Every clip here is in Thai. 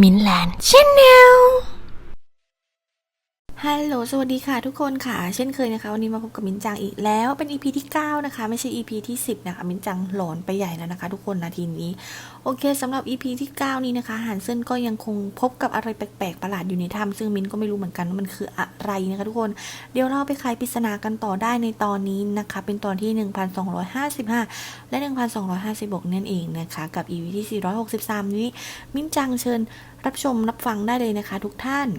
มินแลนด์ชแนล ฮัลโหล สวัสดีค่ะทุกคนค่ะ เช่นเคยนะคะ วันนี้มาพบกับมินจังอีกแล้ว เป็น EP ที่ 9 นะคะ ไม่ใช่ EP ที่ 10 นะคะ มินจังหลอนไปใหญ่แล้วนะคะ ทุกคนนาทีนี้ โอเคสำหรับ EP ที่ 9 นี้นะคะฮันเซินก็ยังคงพบกับอะไรแปลกๆ ประหลาดอยู่ในถ้ำซึ่งมินก็ไม่รู้เหมือนกันว่ามันคืออะไรนะคะทุกคน เดี๋ยวเราไปไขปริศนากันต่อได้ในตอนนี้นะคะ เป็นตอนที่ 1255 และ 1256นั่นเองนะคะ กับ EP ที่ 463 นี้ มินจังเชิญรับชมรับฟังได้เลยนะคะ ทุกท่าน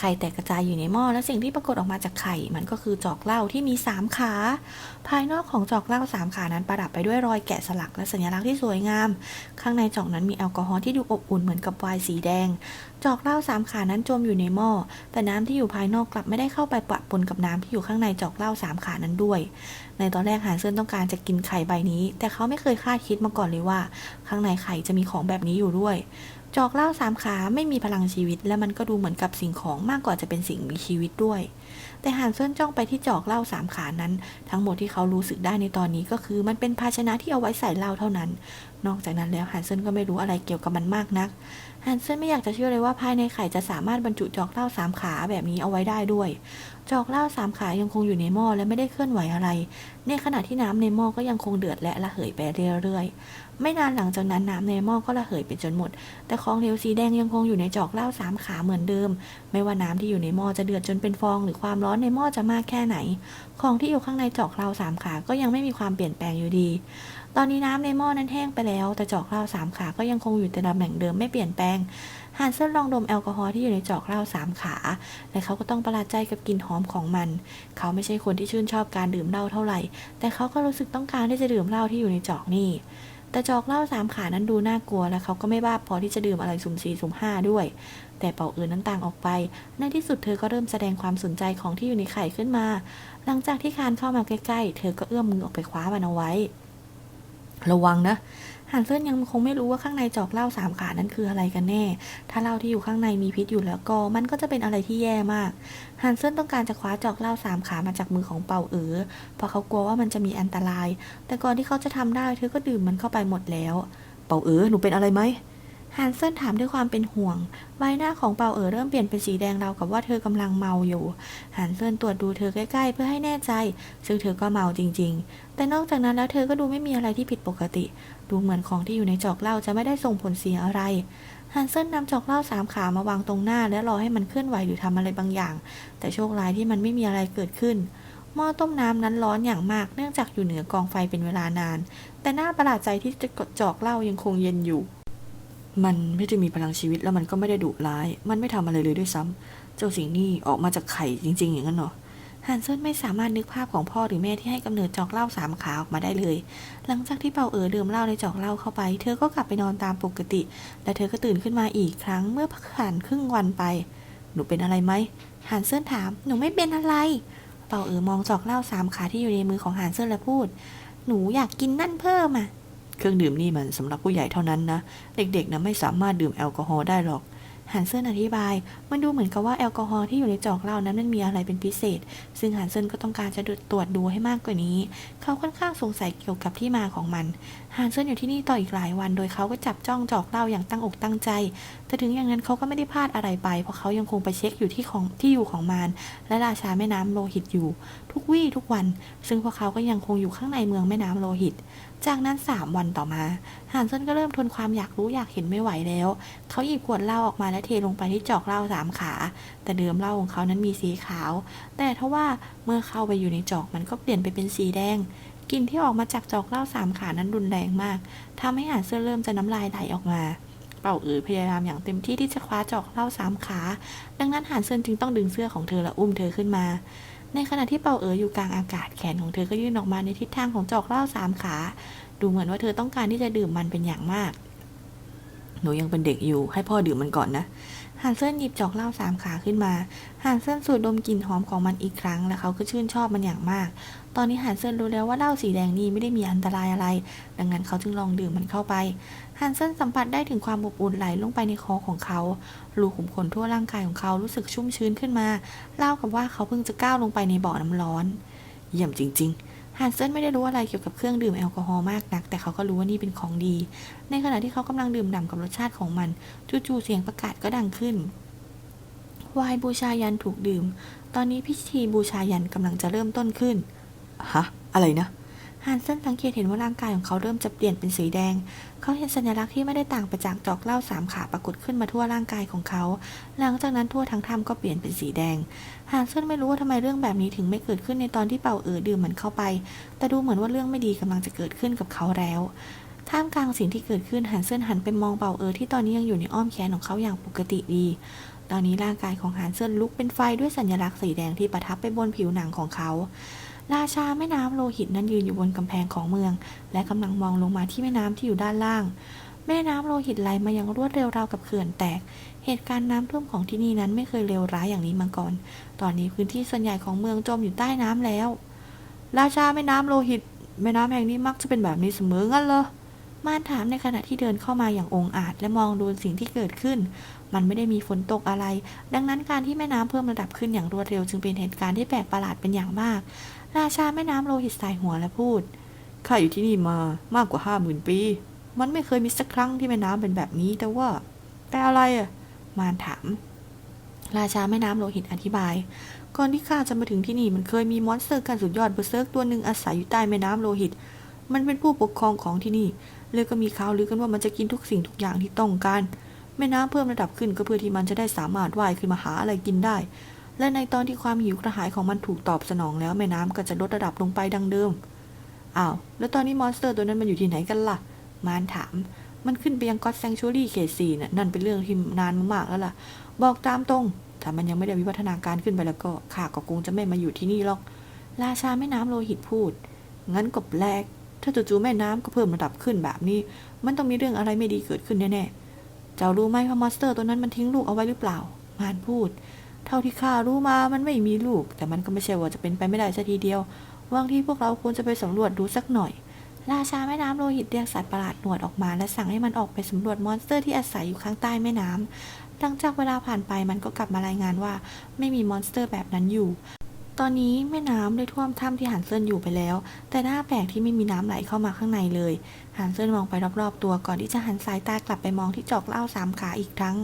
ไข่แตกกระจายอยู่ในหม้อและสิ่งที่ปรากฏออกมาจากไข่ มันก็คือจอกเหล้าที่มี 3 ขา ภายนอกของจอกเหล้า3ขานั้นประดับไปด้วยรอยแกะสลักและสัญลักษณ์ที่สวยงาม ข้างในจอกนั้นมีแอลกอฮอล์ที่ดูอบอุ่นเหมือนกับไวน์สีแดง จอกเหล้า3ขานั้นจมอยู่ในหม้อแต่น้ำที่อยู่ภายนอกกลับไม่ได้เข้าไปปะปนกับน้ำที่อยู่ข้างในจอกเหล้า3ขานั้นด้วย ในตอนแรกหานเซินต้องการจะกินไข่ใบนี้ แต่เขาไม่เคยคาดคิดมาก่อนเลยว่า ข้างในไข่จะมีของแบบนี้อยู่ด้วย จอกเหล้าสามขาไม่มีพลังชีวิต และมันก็ดูเหมือนกับสิ่งของมากกว่าจะเป็นสิ่งมีชีวิตด้วย แต่หานเซินจ้องไปที่จอกเหล้าสามขานั้น ทั้งหมดที่เขารู้สึกได้ในตอนนี้ก็คือ มันเป็นภาชนะที่เอาไว้ใส่เหล้าเท่านั้น นอกจากนั้นแล้วหานเซินก็ไม่รู้อะไรเกี่ยวกับมันมากนักหานเซินไม่อยากจะเชื่อเลยว่าภายในไข่จะสามารถบรรจุจอกเหล้าสามขาแบบนี้เอาไว้ได้ด้วย จอกเหล้าสามขายังคงอยู่ในหม้อและไม่ได้เคลื่อนไหวอะไร ในขณะที่น้ำในหม้อก็ยังคงเดือดและระเหยไปเรื่อยๆ ไม่นานหลังจากนั้นน้ำในหม้อก็ระเหยไปจนหมด แต่ของเหลวสีแดงยังคงอยู่ในจอกเหล้าสามขาเหมือนเดิม ไม่ว่าน้ำที่อยู่ในหม้อจะเดือดจนเป็นฟอง หรือความร้อนในหม้อจะมากแค่ไหน ของที่อยู่ข้างในจอกเหล้าสามขาก็ยังไม่มีความเปลี่ยนแปลงอยู่ดี ตอนนี้น้ำในหม้อนั้นแห้งไปแล้ว แต่จอกเหล้าสามขาก็ยังคงอยู่ในตำแหน่งเดิมไม่เปลี่ยนแปลงฮานเซนลองดมแอลกอฮอล์ที่อยู่ในจอกเหล้าสามขา และเขาก็ต้องประหลาดใจกับกลิ่นหอมของมัน เขาไม่ใช่คนที่ชื่นชอบการดื่มเหล้าเท่าไหร่ แต่เขาก็รู้สึกต้องการที่จะดื่มเหล้าที่อยู่ในจอกนี่ แต่จอกเหล้าสามขานั้นดูน่ากลัว และเขาก็ไม่บ้าพอที่จะดื่มอะไรสุ่มสี่สุ่มห้าด้วย แต่เป่าเอิญนั้นต่างออกไป ในที่สุดเธอก็เริ่มแสดงความสนใจของที่อยู่ในไข่ขึ้นมา หลังจากที่คานเข้ามาใกล้ๆ เธอก็เอื้อมมือออกไปคว้ามันเอาไว้ ระวังนะฮันเซินยังคงไม่รู้ว่าข้างในจอกเหล้าสามขานั้นคืออะไรกันแน่ ถ้าเหล้าที่อยู่ข้างในมีพิษอยู่แล้วก็ มันก็จะเป็นอะไรที่แย่มาก ฮันเซินต้องการจะคว้าจอกเหล้าสามขามาจากมือของเป่าเอ๋อเพราะเขากลัวว่ามันจะมีอันตราย แต่ก่อนที่เขาจะทำได้เธอก็ดื่มมันเข้าไปหมดแล้ว เป่าเอ๋อหนูเป็นอะไรไหม ฮันเซนถามด้วยความเป็นห่วง ใบหน้าของเปาเอ๋อเริ่มเปลี่ยนเป็นสีแดงราวกับว่าเธอกำลังเมาอยู่ ฮันเซนตรวจดูเธอใกล้ ๆ เพื่อให้แน่ใจ ซึ่งเธอก็เมาจริง ๆ แต่นอกจากนั้นแล้วเธอก็ดูไม่มีอะไรที่ผิดปกติ ดูเหมือนของที่อยู่ในจอกเหล้าจะไม่ได้ส่งผลเสียอะไร ฮันเซนนำจอกเหล้าสามขามาวางตรงหน้า และรอให้มันเคลื่อนไหวหรือทำอะไรบางอย่าง แต่โชคร้ายที่มันไม่มีอะไรเกิดขึ้นหม้อต้มน้ำนั้นร้อนอย่างมากเนื่องจากอยู่เหนือกองไฟเป็นเวลานาน แต่น่าประหลาดใจที่จอกเหล้ายังคงเย็นอยู่ มันไม่ได้มีพลังชีวิตแล้วมันก็ไม่ได้ดุร้าย มันไม่ทำอะไรเลยด้วยซ้ำเจ้าสิ่งนี้ออกมาจากไข่จริง ๆ อย่างนั้นเหรอฮันเซนไม่สามารถนึกภาพของพ่อหรือแม่ที่ให้กำเนิดจอกเหล้าสามขาออกมาได้เลย หลังจากที่เปาเอ๋อดื่มเหล้าในจอกเหล้าเข้าไป เธอก็กลับไปนอนตามปกติ และเธอก็ตื่นขึ้นมาอีกครั้งเมื่อผ่านครึ่งวันไป หนูเป็นอะไรไหมฮันเซินถาม หนูไม่เป็นอะไร เปาเอ๋อมองจอกเหล้าสามขาที่อยู่ในมือของฮันเซินและพูด หนูอยากกินนั่นเพิ่มอะ เครื่องดื่มนี่มันสำหรับผู้ใหญ่เท่านั้นนะ เด็กๆนะไม่สามารถดื่มแอลกอฮอล์ได้หรอกฮันเซนอธิบาย มันดูเหมือนกับว่าแอลกอฮอล์ที่อยู่ในจอกเหล้านั้นมันมีอะไรเป็นพิเศษ ซึ่งฮันเซนก็ต้องการจะตรวจดูให้มากกว่านี้ เขาค่อนข้างสงสัยเกี่ยวกับที่มาของมัน ฮันเซนอยู่ที่นี่ต่ออีกหลายวัน โดยเขาก็จับจ้องจอกเหล้าอย่างตั้งอกตั้งใจ แต่ถึงอย่างนั้นเขาก็ไม่ได้พลาดอะไรไป เพราะเขายังคงไปเช็คอยู่ที่ของที่อยู่ของมันและราชาแม่น้ำโลหิตอยู่ ทุกวี่ทุกวัน ซึ่งพวกเขาก็ยังคงอยู่ข้างในเมืองแม่น้ำโลหิต จากนั้นสามวันต่อมาฮันเซนก็เริ่มทนความอยากรู้อยากเห็นไม่ไหวแล้ว เขาหยิบขวดเหล้าออกมาและเทลงไปที่จอกเหล้าสามขา แต่เดิมเหล้าของเขานั้นมีสีขาว แต่ทว่าเมื่อเข้าไปอยู่ในจอกมันก็เปลี่ยนไปเป็นสีแดง กลิ่นที่ออกมาจากจอกเหล้าสามขานั้นรุนแรงมากทำให้ฮันเซนเริ่มจะน้ำลายไหลออกมา เป่าเอ๋อพยายามอย่างเต็มที่ที่จะคว้าจอกเหล้าสามขา ดังนั้นฮันเซนจึงต้องดึงเสื้อของเธอและอุ้มเธอขึ้นมา ในขณะที่เป่าเอ๋ออยู่กลางอากาศแขนของเธอก็ยื่นออกมาในทิศทางของจอกเหล้าสามขา ดูเหมือนว่าเธอต้องการที่จะดื่มมันเป็นอย่างมาก หนูยังเป็นเด็กอยู่ให้พ่อดื่มมันก่อนนะฮันเซนหยิบจอกเหล้าสามขาขึ้นมาฮันเซนสูดดมกลิ่นหอมของมันอีกครั้ง และเขาก็ชื่นชอบมันอย่างมาก ตอนนี้ฮันเซนรู้แล้วว่าเหล้าสีแดงนี้ไม่ได้มีอันตรายอะไร ดังนั้นเขาจึงลองดื่มมันเข้าไปฮันเซนสัมผัสได้ถึงความอบอุ่นไหลลงไปในคอของเขารูขุมขนทั่วร่างกายของเขารู้สึกชุ่มชื้นขึ้นมาเล่ากับว่าเขาเพิ่งจะก้าวลงไปในบ่อน้ำร้อน เยี่ยมจริง ๆ ฮันเซนไม่ได้รู้อะไรเกี่ยวกับเครื่องดื่มแอลกอฮอล์มากนัก แต่เขาก็รู้ว่านี่เป็นของดี ในขณะที่เขากำลังดื่มด่ากับรสชาติของมัน จู่ๆเสียงประกาศก็ดังขึ้นวายบูชายันถูกดื่ม ตอนนี้พิธีบูชายันกำลังจะเริ่มต้นขึ้นฮะอะไรนะ ฮันเซนสังเกตเห็นว่าร่างกายของเขาเริ่มจะเปลี่ยนเป็นสีแดง เขาเห็นสัญลักษณ์ที่ไม่ได้ต่างไปจากจอกเหล้าสามขาปรากฏขึ้นมาทั่วร่างกายของเขา หลังจากนั้นทั่วทั้งถ้ำก็เปลี่ยนเป็นสีแดง ฮันเซนไม่รู้ว่าทำไมเรื่องแบบนี้ถึงไม่เกิดขึ้นในตอนที่เป่าเอ๋อดื่มมันเข้าไป แต่ดูเหมือนว่าเรื่องไม่ดีกำลังจะเกิดขึ้นกับเขาแล้วท่ามกลางสิ่งที่เกิดขึ้นฮันเซนหันไปมองเป่าเอ๋อที่ตอนนี้ยังอยู่ในอ้อมแขนของเขาอย่างปกติดี ตอนนี้ร่างกายของฮันเซนลุกเป็นไฟด้วยสัญลักษณ์สีแดงที่ประทับไปบนผิวหนังของเขา ราชาแม่น้ำโลหิตนั้นยืนอยู่บนกำแพงของเมือง และกำลังมองลงมาที่แม่น้ำที่อยู่ด้านล่าง แม่น้ำโลหิตไหลมาอย่างรวดเร็วราวกับเขื่อนแตก เหตุการณ์น้ำท่วมของที่นี่นั้นไม่เคยเลวร้ายอย่างนี้มาก่อน ตอนนี้พื้นที่ส่วนใหญ่ของเมืองจมอยู่ใต้น้ำแล้ว ราชาแม่น้ำโลหิต แม่น้ำแห่งนี้มักจะเป็นแบบนี้เสมองั้นเหรอม่านถามในขณะที่เดินเข้ามาอย่างองอาจและมองดูสิ่งที่เกิดขึ้น มันไม่ได้มีฝนตกอะไร ดังนั้นการที่แม่น้ำเพิ่มระดับขึ้นอย่างรวดเร็วจึงเป็นเหตุการณ์ที่แปลกประหลาดเป็นอย่างมาก ราชาแม่น้ำโลหิตสายหัวและพูด ข้าอยู่ที่นี่มามากกว่าห้าหมื่นปี มันไม่เคยมีสักครั้งที่แม่น้ำเป็นแบบนี้ แต่ว่า แต่อะไรอะ มารถาม ราชาแม่น้ำโลหิตอธิบาย ก่อนที่ข้าจะมาถึงที่นี่มันเคยมีมอนสเตอร์กันสุดยอดเบอร์เซิร์กตัวหนึ่งอาศัยอยู่ใต้แม่น้ำโลหิต มันเป็นผู้ปกครองของที่นี่เลยก็มีข่าวลือกันว่ามันจะกินทุกสิ่งทุกอย่างที่ต้องการแม่น้ำเพิ่มระดับขึ้นก็เพื่อที่มันจะได้สามารถว่ายขึ้นมาหาอะไรกินได้ และในตอนที่ความหิวกระหายของมันถูกตอบสนองแล้วแม่น้ำก็จะลดระดับลงไปดังเดิม อ้าว แล้วตอนนี้มอนสเตอร์ตัวนั้นมันอยู่ที่ไหนกันล่ะ มารถาม มันขึ้นไปยังก็อตแซงชูรี่เขตสี่น่ะ นั่นเป็นเรื่องที่นานมากๆแล้วล่ะ บอกตามตรง ถ้ามันยังไม่ได้วิวัฒนาการขึ้นไปแล้วก็ข้าก็คงจะไม่มาอยู่ที่นี่หรอก ราชาแม่น้ำโลหิตพูด งั้นก็แปลกถ้าจู่ๆแม่น้ำก็เพิ่มระดับขึ้นแบบนี้ มันต้องมีเรื่องอะไรไม่ดีเกิดขึ้นแน่ๆ เจ้ารู้ไหมว่ามอนสเตอร์ตัวนั้นมันทิ้งลูกเอาไว้หรือเปล่า มารพูด เท่าที่ข้ารู้มามันไม่มีลูก แต่มันก็ไม่ใช่ว่าจะเป็นไปไม่ได้ซะทีเดียวบางทีพวกเราควรจะไปสำรวจดูสักหน่อย ราชาแม่น้ำโลหิตเรียกสัตว์ประหลาดหนวดออกมา และสั่งให้มันออกไปสำรวจมอนสเตอร์ที่อาศัยอยู่ข้างใต้แม่น้ำหลังจากเวลาผ่านไปมันก็กลับมารายงานว่า ไม่มีมอนสเตอร์แบบนั้นอยู่ ตอนนี้แม่น้ำได้ท่วมถ้ำที่หันเซินอยู่ไปแล้ว แต่หน้าแปลกที่ไม่มีน้ำไหลเข้ามาข้างในเลย หันเซินมองไปรอบๆ ตัวก่อนที่จะหันสายตากลับไปมองที่จอกเหล้าสามขาอีกครั้ง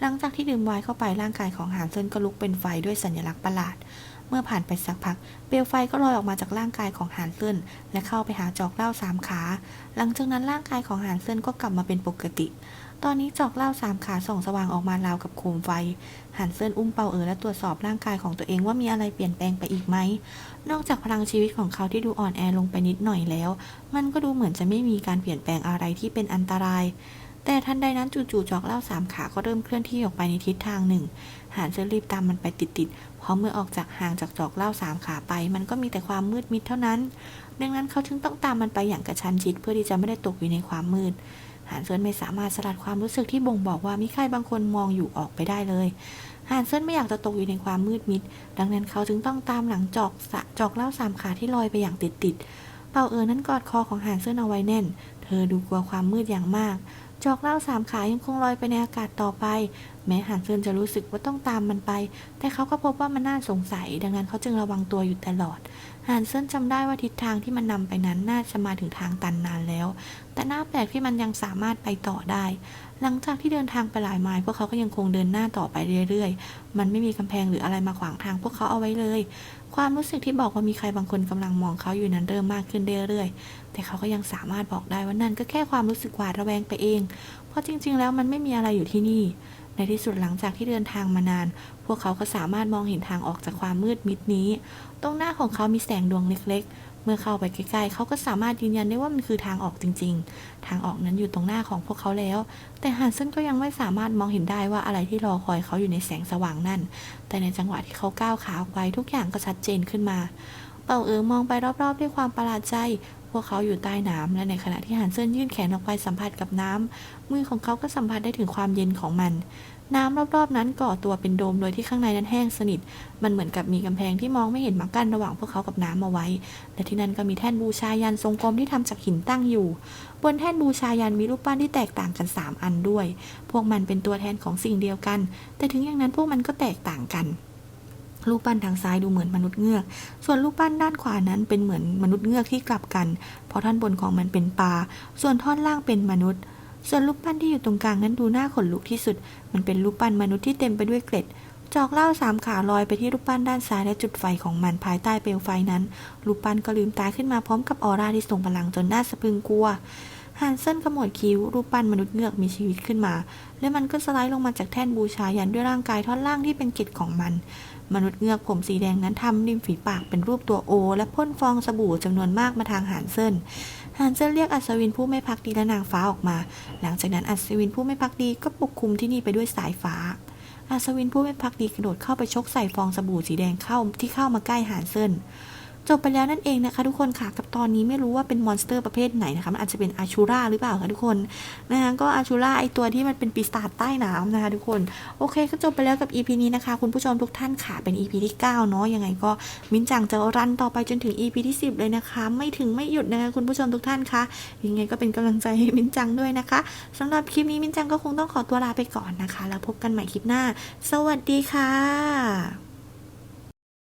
หลังจากที่ดื่มไวน์เข้าไปร่างกายของหานเซินก็ลุกเป็นไฟด้วยสัญลักษณ์ประหลาด เมื่อผ่านไปสักพัก เปลวไฟก็ลอยออกมาจากร่างกายของหานเซินและเข้าไปหาจอกเหล้าสามขา หลังจากนั้นร่างกายของหานเซินก็กลับมาเป็นปกติ ตอนนี้จอกเหล้าสามขาส่องสว่างออกมาราวกับโคมไฟ หันเซินอุ้มเปาเอ๋อและตรวจสอบร่างกายของตัวเองว่ามีอะไรเปลี่ยนแปลงไปอีกไหม นอกจากพลังชีวิตของเขาที่ดูอ่อนแอลงไปนิดหน่อยแล้ว มันก็ดูเหมือนจะไม่มีการเปลี่ยนแปลงอะไรที่เป็นอันตราย แต่ทันใดนั้นจู่ๆจอกเหล้าสามขาก็เริ่มเคลื่อนที่ออกไปในทิศทางหนึ่งหานเซินรีบตามมันไปติดๆ เพราะเมื่อออกจากห่างจากจอกเหล้าสามขาไป มันก็มีแต่ความมืดมิดเท่านั้น ดังนั้นเขาจึงต้องตามมันไปอย่างกระชั้นชิดเพื่อที่จะไม่ได้ตกอยู่ในความมืด หานเซินไม่สามารถสลัดความรู้สึกที่บ่งบอกว่ามีใครบางคนมองอยู่ออกไปได้เลยหานเซินไม่อยากจะตกอยู่ในความมืดมิด ดังนั้นเขาจึงต้องตามหลังจอกสะจอกเล้าสามขาที่ลอยไปอย่างติดๆเป่าเอ๋อนั้นกอดคอของหานเซินเอาไว้แน่น เธอดูกลัวความมืดอย่างมาก จอกเล้าสามขายังคงลอยไปในอากาศต่อไป แม้หานเซินจะรู้สึกว่าต้องตามมันไป แต่เขาก็พบว่ามันน่าสงสัย ดังนั้นเขาจึงระวังตัวอยู่ตลอด หานเซินจำได้ว่าทิศทางที่มันนำไปนั้นน่าจะมาถึงทางตันนานแล้ว แต่น่าแปลกที่มันยังสามารถไปต่อได้ หลังจากที่เดินทางไปหลายไมล์พวกเขาก็ยังคงเดินหน้าต่อไปเรื่อยๆ มันไม่มีกำแพงหรืออะไรมาขวางทางพวกเขาเอาไว้เลย ความรู้สึกที่บอกว่ามีใครบางคนกำลังมองเขาอยู่นั้นเริ่มมากขึ้นเรื่อยๆ แต่เขาก็ยังสามารถบอกได้ว่านั่นก็แค่ความรู้สึกหวาดระแวงไปเอง เพราะจริง ๆ แล้วมันไม่มีอะไรอยู่ที่นี่ ในที่สุดหลังจากที่เดินทางมานาน พวกเขาก็สามารถมองเห็นทางออกจากความมืดมิดนี้ ตรงหน้าของเขามีแสงดวงเล็กๆ เมื่อเข้าไปใกล้ๆ เขาก็สามารถยืนยันได้ว่ามันคือทางออกจริง ๆ ทางออกนั้นอยู่ตรงหน้าของพวกเขาแล้ว แต่ฮันเซนก็ยังไม่สามารถมองเห็นได้ว่าอะไรที่รอคอยเขาอยู่ในแสงสว่างนั่น แต่ในจังหวะที่เขาก้าวขาออกไปทุกอย่างก็ชัดเจนขึ้นมาเป่าเอ๋อมองไปรอบๆ ด้วยความประหลาดใจ พวกเขาอยู่ใต้น้ำและในขณะที่ฮันเซนยื่นแขนออกไปสัมผัสกับน้ำมือของเขาก็สัมผัสได้ถึงความเย็นของมัน น้ำรอบๆนั้นก่อตัวเป็นโดมโดยที่ข้างในนั้นแห้งสนิท มันเหมือนกับมีกำแพงที่มองไม่เห็นมากั้นระหว่างพวกเขากับน้ำเอาไว้ และที่นั่นก็มีแท่นบูชายันทรงกลมที่ทำจากหินตั้งอยู่ บนแท่นบูชายันมีรูปปั้นที่แตกต่างกัน 3 อันด้วย พวกมันเป็นตัวแทนของสิ่งเดียวกัน แต่ถึงอย่างนั้นพวกมันก็แตกต่างกัน รูปปั้นทางซ้ายดูเหมือนมนุษย์เงือก ส่วนรูปปั้นด้านขวานั้นเป็นเหมือนมนุษย์เงือกที่กลับกัน เพราะท่อนบนของมันเป็นปลา ส่วนท่อนล่างเป็นมนุษย์ ส่วนรูปปั้นที่อยู่ตรงกลางนั้นดูน่าขนลุกที่สุด มันเป็นรูปปั้นมนุษย์ที่เต็มไปด้วยเกล็ด จอกเหล่าสามขาลอยไปที่รูปปั้นด้านซ้ายและจุดไฟของมันภายใต้เปลวไฟนั้น รูปปั้นก็ลืมตาขึ้นมาพร้อมกับออร่าที่ทรงพลังจนน่าสะพรึงกลัวฮันเซนขมวดคิ้ว รูปปั้นมนุษย์เงือกมีชีวิตขึ้นมา และมันก็สไลด์ลงมาจากแท่นบูชายันด้วยร่างกายท่อนล่างที่เป็นกล็ดของมัน มนุษย์เงือกผมสีแดงนั้นทำริมฝีปากเป็นรูปตัวโอ และพ่นฟองสบู่จำนวนมากมาทางหานเซินหานเซินเรียกอัศวินผู้ไม่พักดีและนางฟ้าออกมา หลังจากนั้นอัศวินผู้ไม่พักดีก็ปกคลุมที่นี่ไปด้วยสายฟ้า อัศวินผู้ไม่พักดีกระโดดเข้าไปชกใส่ฟองสบู่สีแดงเข้าที่เข้ามาใกล้หานเซิน จบไปแล้วนั่นเองนะคะทุกคนค่ะ กับตอนนี้ไม่รู้ว่าเป็นมอนสเตอร์ประเภทไหนนะคะมันอาจจะเป็นอาชูราหรือเปล่าคะทุกคนนะคะก็อาชูราไอตัวที่มันเป็นปีศาจใต้น้ำนะคะทุกคน โอเคก็จบไปแล้วกับ EP นี้นะคะ คุณผู้ชมทุกท่านค่ะเป็น EP ที่ 9 เนาะยังไงก็มิ้นจังจะรันต่อไปจนถึง EP ที่ 10 เลยนะคะ ไม่ถึงไม่หยุดนะคะคุณผู้ชมทุกท่านค่ะยังไงก็เป็นกำลังใจให้มิ้นจังด้วยนะคะสำหรับคลิปนี้มิ้นจังก็คงต้องขอตัวลาไปก่อนนะคะ แล้วพบกันใหม่คลิปหน้า สวัสดีค่ะ